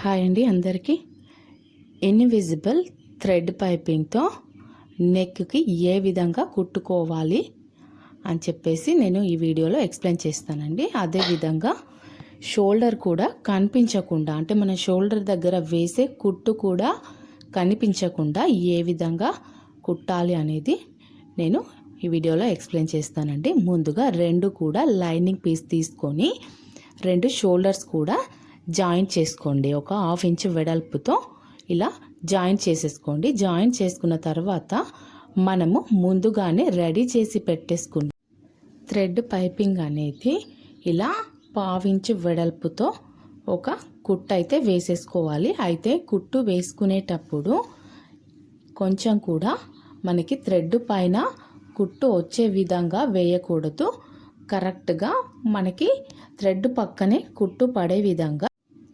Hi అండి అందరికీ. Invisible thread పైపింగ్తో నెక్కి ఏ విధంగా కుట్టుకోవాలి అని చెప్పేసి నేను ఈ వీడియోలో ఎక్స్ప్లెయిన్ చేస్తానండి. అదేవిధంగా షోల్డర్ కూడా కనిపించకుండా అంటే మన షోల్డర్ దగ్గర వేసే కుట్టు కూడా కనిపించకుండా ఏ విధంగా కుట్టాలి అనేది నేను ఈ వీడియోలో ఎక్స్ప్లెయిన్ చేస్తానండి. ముందుగా రెండు కూడా లైనింగ్ పీస్ తీసుకొని రెండు షోల్డర్స్ కూడా జాయింట్ చేసుకోండి. ఒక హాఫ్ ఇంచ్ వెడల్పుతో ఇలా జాయింట్ చేసేసుకోండి. జాయింట్ చేసుకున్న తర్వాత మనము ముందుగానే రెడీ చేసి పెట్టేసుకుంటాం థ్రెడ్ పైపింగ్ అనేది ఇలా పావించు వెడల్పుతో ఒక కుట్టు అయితే వేసేసుకోవాలి. అయితే కుట్టు వేసుకునేటప్పుడు కొంచెం కూడా మనకి థ్రెడ్ పైన కుట్టు వచ్చే విధంగా వేయకూడదు. కరెక్ట్గా మనకి థ్రెడ్ పక్కనే కుట్టు పడే విధంగా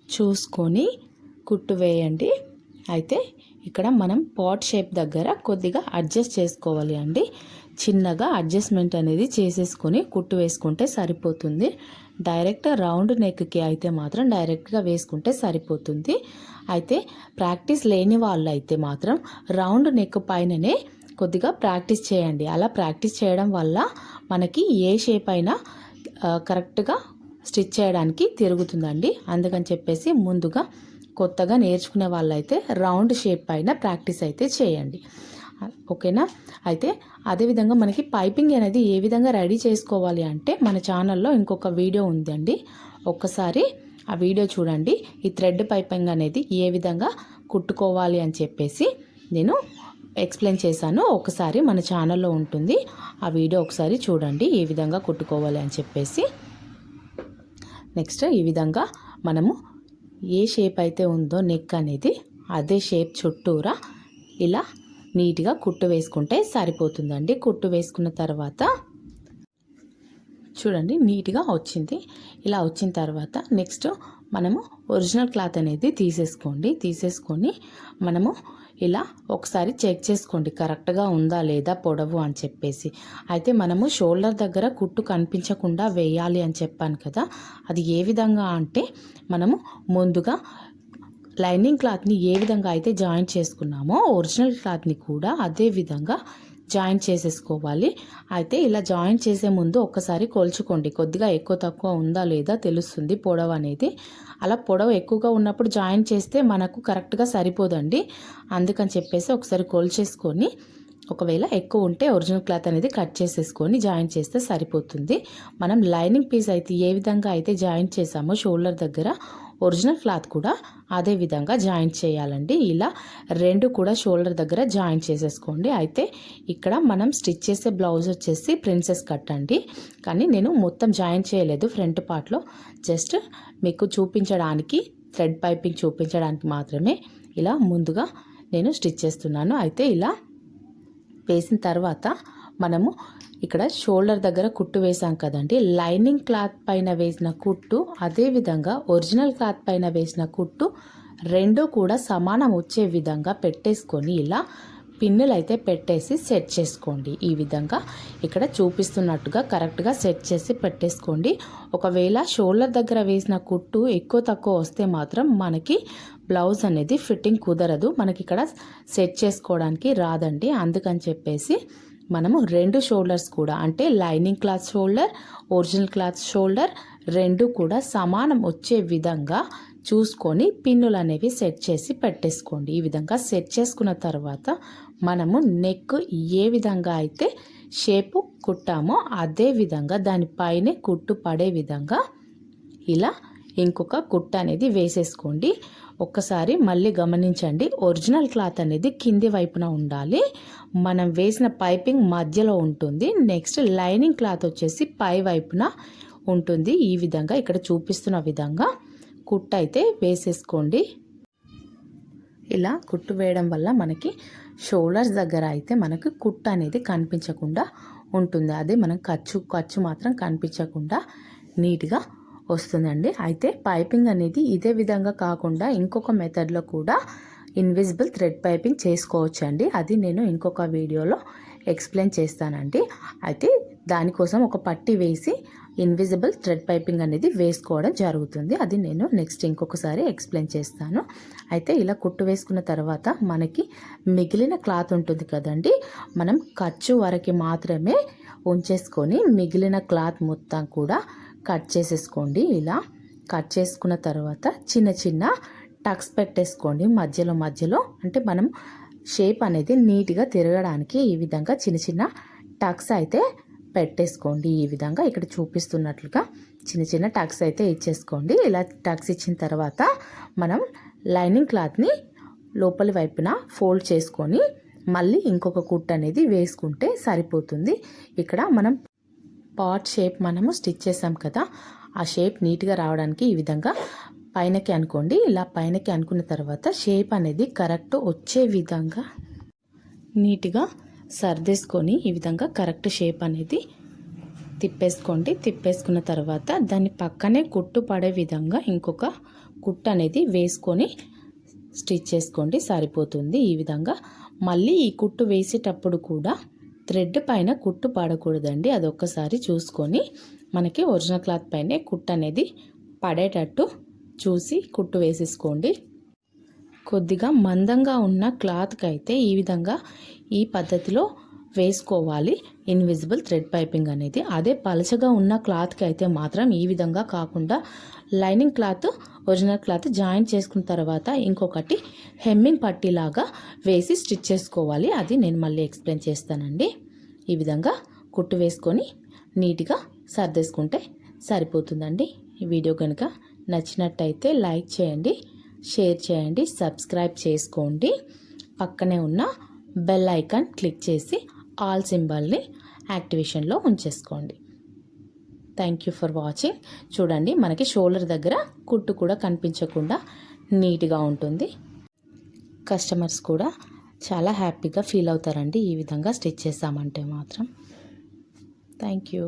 చూసుకొని కుట్టు వేయండి. అయితే ఇక్కడ మనం పాట్ షేప్ దగ్గర కొద్దిగా అడ్జస్ట్ చేసుకోవాలి అండి. చిన్నగా అడ్జస్ట్మెంట్ అనేది చేసేసుకొని కుట్టు వేసుకుంటే సరిపోతుంది. డైరెక్ట్ రౌండ్ నెక్కి అయితే మాత్రం డైరెక్ట్గా వేసుకుంటే సరిపోతుంది. అయితే ప్రాక్టీస్ లేని వాళ్ళు అయితే మాత్రం రౌండ్ నెక్ పైననే కొద్దిగా ప్రాక్టీస్ చేయండి. అలా ప్రాక్టీస్ చేయడం వల్ల మనకి ఏ షేప్ అయినా కరెక్ట్గా స్టిచ్ చేయడానికి తిరుగుతుందండి. అందుకని చెప్పేసి ముందుగా కొత్తగా నేర్చుకునే వాళ్ళైతే రౌండ్ షేప్ పైన ప్రాక్టీస్ అయితే చేయండి. ఓకేనా? అయితే అదేవిధంగా మనకి పైపింగ్ అనేది ఏ విధంగా రెడీ చేసుకోవాలి అంటే మన ఛానల్లో ఇంకొక వీడియో ఉందండి. ఒక్కసారి ఆ వీడియో చూడండి. ఈ థ్రెడ్ పైపింగ్ అనేది ఏ విధంగా కుట్టుకోవాలి అని చెప్పేసి నేను ఎక్స్ప్లెయిన్ చేశాను. ఒకసారి మన ఛానల్లో ఉంటుంది. ఆ వీడియో ఒకసారి చూడండి ఏ విధంగా కుట్టుకోవాలి అని చెప్పేసి. నెక్స్ట్ ఈ విధంగా మనము ఏ షేప్ అయితే ఉందో నెక్ అనేది అదే షేప్ చుట్టూరా ఇలా నీట్గా కుట్టు వేసుకుంటే సరిపోతుందండి. కుట్టు వేసుకున్న తర్వాత చూడండి నీట్గా వచ్చింది. ఇలా వచ్చిన తర్వాత నెక్స్ట్ మనము ఒరిజినల్ క్లాత్ అనేది తీసేసుకోండి. తీసేసుకొని మనము ఇలా ఒకసారి చెక్ చేసుకోండి. కరెక్ట్గా ఉందా లేదా పొడవు అని చెప్పేసి. అయితే మనము షోల్డర్ దగ్గర కుట్టు కనిపించకుండా వేయాలి అని చెప్పాను కదా. అది ఏ విధంగా అంటే మనము ముందుగా లైనింగ్ క్లాత్ని ఏ విధంగా అయితే జాయింట్ చేసుకున్నామో ఒరిజినల్ క్లాత్ని కూడా అదే విధంగా జాయిన్ చేసేసుకోవాలి. అయితే ఇలా జాయిన్ చేసే ముందు ఒక్కసారి కొలుచుకోండి. కొద్దిగా ఎక్కువ తక్కువ ఉందా లేదా తెలుస్తుంది పొడవు అనేది. అలా పొడవు ఎక్కువగా ఉన్నప్పుడు జాయిన్ చేస్తే మనకు కరెక్ట్గా సరిపోదండి. అందుకని చెప్పేసి ఒకసారి కొలిచేసుకొని ఒకవేళ ఎక్కువ ఉంటే ఒరిజినల్ క్లాత్ అనేది కట్ చేసేసుకొని జాయిన్ చేస్తే సరిపోతుంది. మనం లైనింగ్ పీస్ అయితే ఏ విధంగా అయితే జాయిన్ చేసామో షోల్డర్ దగ్గర ఒరిజినల్ క్లాత్ కూడా అదే విధంగా జాయిన్ చేయాలండి. ఇలా రెండు కూడా షోల్డర్ దగ్గర జాయిన్ చేసేసుకోండి. అయితే ఇక్కడ మనం స్టిచ్ చేసే బ్లౌజ్ వచ్చేసి ప్రిన్సెస్ కట్ అండి. కానీ నేను మొత్తం జాయిన్ చేయలేదు ఫ్రంట్ పార్ట్లో. జస్ట్ మీకు చూపించడానికి థ్రెడ్ పైపింగ్ చూపించడానికి మాత్రమే ఇలా ముందుగా నేను స్టిచ్ చేస్తున్నాను. అయితే ఇలా వేసిన తర్వాత మనము ఇక్కడ షోల్డర్ దగ్గర కుట్టు వేసాం కదండి. లైనింగ్ క్లాత్ పైన వేసిన కుట్టు అదేవిధంగా ఒరిజినల్ క్లాత్ పైన వేసిన కుట్టు రెండు కూడా సమానం వచ్చే విధంగా పెట్టేసుకొని ఇలా పిన్నులు అయితే పెట్టేసి సెట్ చేసుకోండి. ఈ విధంగా ఇక్కడ చూపిస్తున్నట్టుగా కరెక్ట్గా సెట్ చేసి పెట్టేసుకోండి. ఒకవేళ షోల్డర్ దగ్గర వేసిన కుట్టు ఎక్కువ తక్కువ వస్తే మాత్రం మనకి బ్లౌజ్ అనేది ఫిట్టింగ్ కుదరదు. మనకి ఇక్కడ సెట్ చేసుకోవడానికి రాదండి. అందుకని చెప్పేసి మనము రెండు షోల్డర్స్ కూడా అంటే lining cloth shoulder original cloth shoulder రెండు కూడా సమానం వచ్చే విధంగా చూసుకొని పిన్నులు అనేవి సెట్ చేసి పెట్టేసుకోండి. ఈ విధంగా సెట్ చేసుకున్న తర్వాత మనము నెక్ ఏ విధంగా అయితే షేపు కుట్టామో అదే విధంగా దానిపైనే కుట్టు పడే విధంగా ఇలా ఇంకొక కుట్ట అనేది వేసేసుకోండి. ఒక్కసారి మళ్ళీ గమనించండి. ఒరిజినల్ క్లాత్ అనేది కింది వైపున ఉండాలి. మనం వేసిన పైపింగ్ మధ్యలో ఉంటుంది. నెక్స్ట్ లైనింగ్ క్లాత్ వచ్చేసి పై వైపున ఉంటుంది. ఈ విధంగా ఇక్కడ చూపిస్తున్న విధంగా కుట్టు అయితే వేసేసుకోండి. ఇలా కుట్టు వేయడం వల్ల మనకి షోల్డర్స్ దగ్గర అయితే మనకు కుట్టు అనేది కనిపించకుండా ఉంటుంది. అదే మనం ఖర్చు ఖర్చు మాత్రం కనిపించకుండా నీట్గా వస్తుందండి. అయితే పైపింగ్ అనేది ఇదే విధంగా కాకుండా ఇంకొక మెథడ్లో కూడా ఇన్విజిబుల్ థ్రెడ్ పైపింగ్ చేసుకోవచ్చండి. అది నేను ఇంకొక వీడియోలో ఎక్స్ప్లెయిన్ చేస్తానండి. అయితే దానికోసం ఒక పట్టి వేసి ఇన్విజిబుల్ థ్రెడ్ పైపింగ్ అనేది వేసుకోవడం జరుగుతుంది. అది నేను నెక్స్ట్ ఇంకొకసారి ఎక్స్ప్లెయిన్ చేస్తాను. అయితే ఇలా కుట్టు వేసుకున్న తర్వాత మనకి మిగిలిన క్లాత్ ఉంటుంది కదండి మనం ఖర్చు వరకు మాత్రమే ఉంచేసుకొని మిగిలిన క్లాత్ మొత్తం కూడా కట్ చేసేసుకోండి. ఇలా కట్ చేసుకున్న తర్వాత చిన్న చిన్న టక్స్ పెట్టేసుకోండి. మధ్యలో మధ్యలో అంటే మనం షేప్ అనేది నీట్గా తిరగడానికి ఈ విధంగా చిన్న చిన్న టక్స్ అయితే పెట్టేసుకోండి. ఈ విధంగా ఇక్కడ చూపిస్తున్నట్లుగా చిన్న చిన్న టక్స్ అయితే ఇచ్చేసుకోండి. ఇలా టక్స్ ఇచ్చిన తర్వాత మనం లైనింగ్ క్లాత్ని లోపలి వైపున ఫోల్డ్ చేసుకొని మళ్ళీ ఇంకొక కుట్ అనేది వేసుకుంటే సరిపోతుంది. ఇక్కడ మనం పాట్ షేప్ మనము స్టిచ్ చేసాం కదా ఆ షేప్ నీట్గా రావడానికి ఈ విధంగా పైనకి అనుకోండి. ఇలా పైనకి అనుకున్న తర్వాత షేప్ అనేది కరెక్ట్ వచ్చే విధంగా నీట్గా సర్దేసుకొని ఈ విధంగా కరెక్ట్ షేప్ అనేది తిప్పేసుకోండి. తిప్పేసుకున్న తర్వాత దాన్ని పక్కనే కుట్టు పడే విధంగా ఇంకొక కుట్టు అనేది వేసుకొని స్టిచ్ చేసుకోండి. సరిపోతుంది. ఈ విధంగా మళ్ళీ ఈ కుట్టు వేసేటప్పుడు కూడా థ్రెడ్ పైన కుట్టు పడకూడదండి. అదొక్కసారి చూసుకొని మనకి ఒరిజినల్ క్లాత్ పైనే కుట్టు అనేది పడేటట్టు చూసి కుట్టు వేసేసుకోండి. కొద్దిగా మందంగా ఉన్న క్లాత్కి అయితే ఈ విధంగా ఈ పద్ధతిలో వేసుకోవాలి. ఇన్విజిబుల్ థ్రెడ్ పైపింగ్ అనేది. అదే పలచగా ఉన్న క్లాత్కి అయితే మాత్రం ఈ విధంగా కాకుండా lining cloth original cloth join చేసుకున్న తర్వాత ఇంకొకటి హెమ్మింగ్ పట్టీలాగా వేసి స్టిచ్ చేసుకోవాలి. అది నేను మళ్ళీ ఎక్స్ప్లెయిన్ చేస్తానండి. ఈ విధంగా కుట్టు వేసుకొని నీట్గా సర్దేసుకుంటే సరిపోతుందండి. ఈ వీడియో కనుక నచ్చినట్టయితే లైక్ చేయండి. షేర్ చేయండి సబ్స్క్రైబ్ చేసుకోండి. పక్కనే ఉన్న బెల్ ఐకాన్ క్లిక్ చేసి ఆల్ సింబల్ని యాక్టివేషన్లో ఉంచేసుకోండి. థ్యాంక్ యూ ఫర్ వాచింగ్ చూడండి మనకి షోల్డర్ దగ్గర కుట్టు కూడా కనిపించకుండా నీట్గా ఉంటుంది. కస్టమర్స్ కూడా చాలా హ్యాపీగా ఫీల్ అవుతారండి. ఈ విధంగా స్టిచ్ చేసామంటే మాత్రం. Thank you